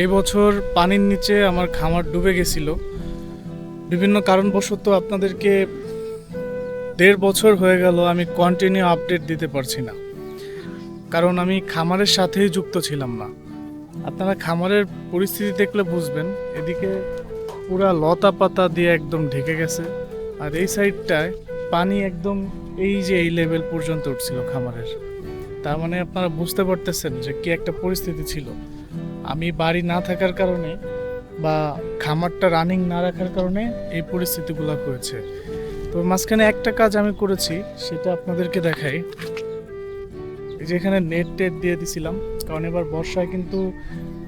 এই বছর পানির নিচে আমার খামার ডুবে গেছিল। বিভিন্ন কারণবশত আপনাদেরকে দেড় বছর হয়ে গেল আমি কন্টিনিউ আপডেট দিতে পারছি না। কারণ আমি খামারের সাথেই যুক্ত ছিলাম না। আপনারা খামারের পরিস্থিতি দেখলে বুঝবেন, এদিকে পুরা লতা পাতা দিয়ে একদম ঢেকে গেছে। আর এই সাইডটায় পানি একদম এই যে এই লেভেল পর্যন্ত উঠছিল খামারের। তার মানে আপনারা বুঝতে পারতেছেন যে কি একটা পরিস্থিতি ছিল। আমি বাড়ি না থাকার কারণে বা খামারটা রানিং না রাখার কারণে এই পরিস্থিতিগুলো হয়েছে। তো মাঝখানে একটা কাজ আমি করেছি, সেটা আপনাদেরকে দেখাই। এই যে এখানে নেট টেট দিয়ে দিছিলাম, কারণ এবার বর্ষায় কিন্তু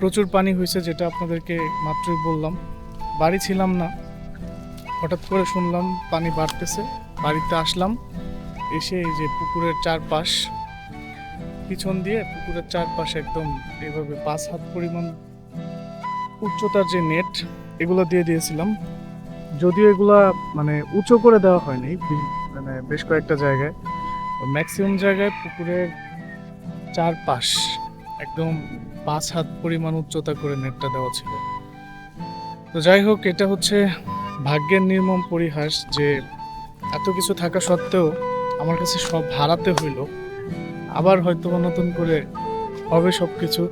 প্রচুর পানি হয়েছে, যেটা আপনাদেরকে মাত্রই বললাম। বাড়ি ছিলাম না, হঠাৎ করে শুনলাম পানি বাড়তেছে। বাড়িতে আসলাম, এসে এই যে পুকুরের চারপাশ পিছন দিয়ে পুকুরের চারপাশে একদম এভাবে পাঁচ হাত পরিমাণ উচ্চতার যে নেট, এগুলো দিয়ে দিয়েছিলাম। যদিও এগুলা মানে উঁচু করে দেওয়া হয়নি মানে বেশ কয়েকটা জায়গায়। ম্যাক্সিমাম জায়গায় পুকুরের চারপাশ একদম পাঁচ হাত পরিমাণ উচ্চতা করে নেটটা দেওয়া ছিল। তো যাই হোক, এটা হচ্ছে ভাগ্যের নির্মম পরিহাস যে এত কিছু থাকা সত্ত্বেও আমার কাছে সব হারাতে হইল। আবার হয়তো নতুন করে হবে সব কিছু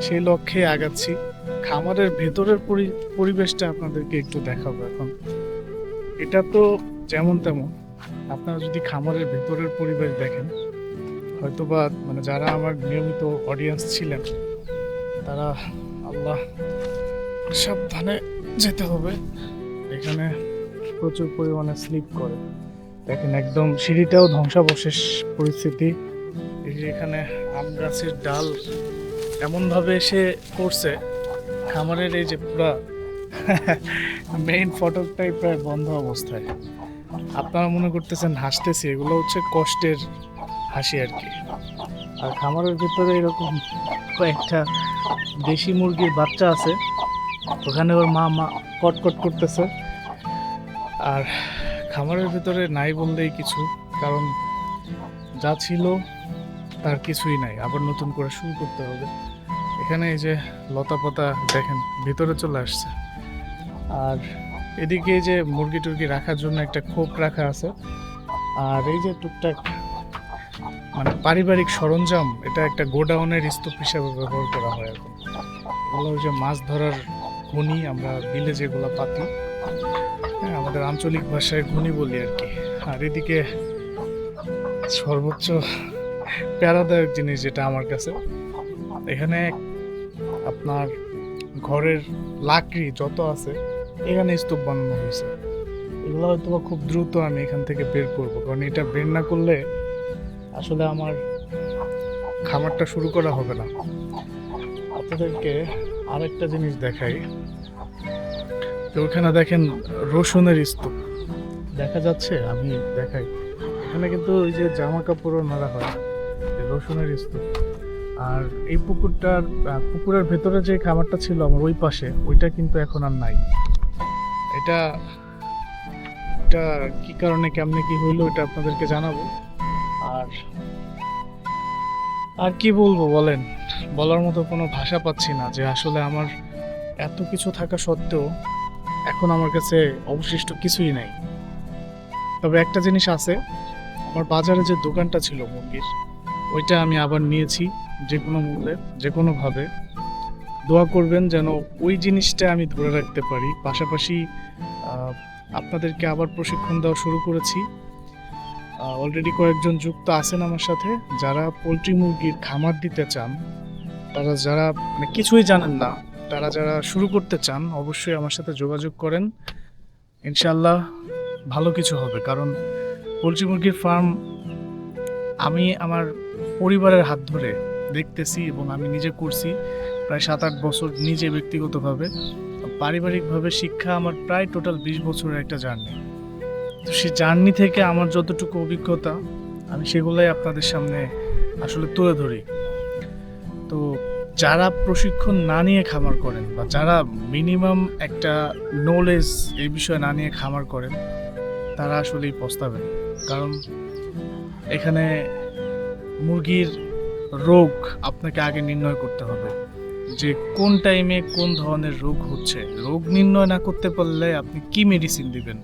সেই লক্ষ্যে আগাচ্ছি। খামারের ভেতরের পরি- পরিবেশটা আপনাদেরকে একটু দেখাবো এখন। এটা তো যেমন তেমন। আপনারা যদি খামারের ভেতরের পরিবেশ দেখেন হয়তোবা মানে যারা আমার নিয়মিত অডিয়েন্স ছিলেন, তারা আল্লাহ সাবধানে যেতে হবে। এখানে প্রচুর পরিমাণে স্লিপ করে। দেখেন একদম সিঁড়িটাও ধ্বংসাবশেষ পরিস্থিতি। এই যে এখানে আম গাছের ডাল এমনভাবে এসে পড়ছে, খামারের এই যে পুরা মেইন ফটকটাই প্রায় বন্ধ অবস্থায়। আপনারা মনে করতেছেন হাসতেছি, এগুলো হচ্ছে কষ্টের হাসি আর কি। আর খামারের ভিতরে এরকম কয়েকটা দেশি মুরগির বাচ্চা আছে, ওখানে ওর মা মা কটকট করতেছে। আর খামারের ভিতরে নাই বললেই কিছু, কারণ যা ছিল তার কিছুই নাই। আবার নতুন করে শুরু করতে হবে। এখানে এই যে লতা পাতা, দেখেন, ভিতরে চলে আসছে। আর এদিকে যে মুরগি টুরগি রাখার জন্য একটা খোপ রাখা আছে। আর এই যে টুকটাক মানে পারিবারিক সরঞ্জাম, এটা একটা গোডাউনের স্তূপ হিসাবে ব্যবহার করা হয় এখন। এগুলো যে মাছ ধরার ঘুনি, আমরা বিলে যেগুলো পাতি হ্যাঁ আমাদের আঞ্চলিক ভাষায় ঘুনি বলি আর কি। আর এদিকে সর্বোচ্চ প্যারাদায়ক জিনিস যেটা আমার কাছে। এখানে আপনার ঘরের লাকড়ি যত আছে এখানে স্তূপ বানানো হয়েছে। এগুলো হয়তো খুব দ্রুত আমি এখান থেকে বের করব, কারণ এটা বের না করলে আসলে আমার খামারটা শুরু করা হবে না। আপনাদেরকে আরেকটা জিনিস দেখাই। তো ওখানে দেখেন রসুনের স্তূপ। দেখা যাচ্ছে, আমি দেখাই। এখানে কিন্তু ওই যে জামা কাপড়ও নাড়া হয়। রসুনের স্তূপ আর এই পুকুরটার পুকুরের ভেতরে যে খামারটা ছিল আমার ওই পাশে, ওইটা কিন্তু এখন আর নাই। এটা এটা কি কারণে, কেমনে কি হইল এটা আপনাদেরকে জানাব। আর আর কি বলব বলেন? বলার মতো কোনো ভাষা পাচ্ছি না যে আসলে আমার এত কিছু থাকা সত্ত্বেও এখন আমার কাছে অবশিষ্ট কিছুই নাই। তবে একটা জিনিস আছে, আমার বাজারে যে দোকানটা ছিল মুরগির ওইটা আমি আবার নিয়েছি যে কোনো মূল্যে, যে কোনোভাবে। দোয়া করবেন যেন ওই জিনিসটা আমি ধরে রাখতে পারি। পাশাপাশি আপনাদেরকে আবার প্রশিক্ষণ দেওয়া শুরু করেছি। অলরেডি কয়েকজন যুক্ত আছেন আমার সাথে। যারা পোলট্রি মুরগির খামার দিতে চান, তারা যারা মানে কিছুই জানেন না, তারা যারা শুরু করতে চান, অবশ্যই আমার সাথে যোগাযোগ করেন। ইনশাল্লাহ ভালো কিছু হবে। কারণ পোলট্রি মুরগির ফার্ম আমি আমার পরিবারের হাত ধরে দেখতেছি এবং আমি নিজে করছি। প্রায় সাত, আট বছর নিজে ব্যক্তিগতভাবে। পারিবারিকভাবে শিক্ষা আমার প্রায় টোটাল বিশ বছরের একটা জার্নি তো সেই জার্নি থেকে আমার যতটুকু অভিজ্ঞতা, আমি সেগুলোই আপনাদের সামনে আসলে তুলে ধরি। তো যারা প্রশিক্ষণ না নিয়ে খামার করেন বা যারা মিনিমাম একটা নলেজ এই বিষয়ে না নিয়ে খামার করেন, তারা আসলেই পস্তাবেন কারণ এখানে মুরগির রোগ আপনাকে আগে নির্ণয় করতে হবে। যে কোন টাইমে কোন ধরনের রোগ হচ্ছে। রোগ নির্ণয় না করতে পারলে আপনি কি মেডিসিন দিবেন?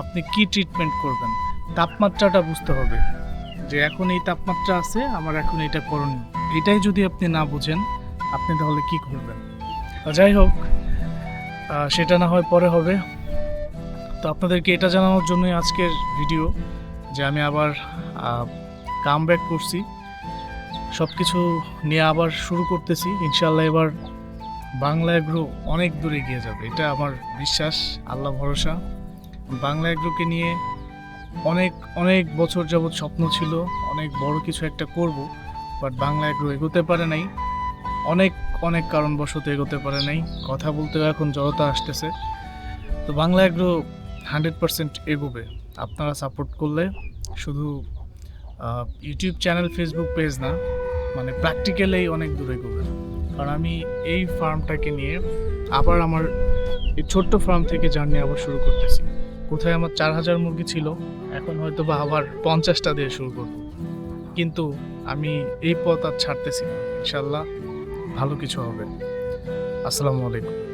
আপনি কি ট্রিটমেন্ট করবেন? তাপমাত্রাটা বুঝতে হবে যে এখন এই তাপমাত্রা আছে, আমার এখন এটা করণীয়। এটাই যদি আপনি না বুঝেন, আপনি তাহলে কি করবেন? যাই হোক সেটা না হয় পরে হবে। তো আপনাদেরকে এটা জানানোর জন্যই আজকের ভিডিও যে আমি আবার কাম ব্যাক করছি। সব কিছু নিয়ে আবার শুরু করতেছি। ইনশাল্লাহ এবার বাংলা এগ্রো অনেক দূরে এগিয়ে যাবে, এটা আমার বিশ্বাস, আল্লাহ ভরসা। বাংলা এগ্রোকে নিয়ে অনেক অনেক বছর যাবৎ স্বপ্ন ছিল, অনেক বড় কিছু একটা করব, বাট বাংলা এগ্রো এগোতে পারে নাই। অনেক অনেক কারণবশত এগোতে পারে নাই, কথা বলতেও এখন জড়তা আসতেছে। তো বাংলা এগ্রো হান্ড্রেড পার্সেন্ট এগোবে, আপনারা সাপোর্ট করলে, শুধু ইউটিউব চ্যানেল ফেসবুক পেজ না মানে প্র্যাকটিক্যালেই অনেক দূরে এগোবে কারণ আমি এই ফার্মটাকে নিয়ে আবার আমার এই ছোট্ট ফার্ম থেকে জার্নি আবার শুরু করতেছি। কোথায় আমার চার হাজার মুরগি ছিল, এখন হয়তো বা আবার পঞ্চাশটা দিয়ে শুরু করব। কিন্তু আমি এই পথ আর ছাড়তেছি ইনশাল্লাহ ভালো কিছু হবে। আসসালামু আলাইকুম।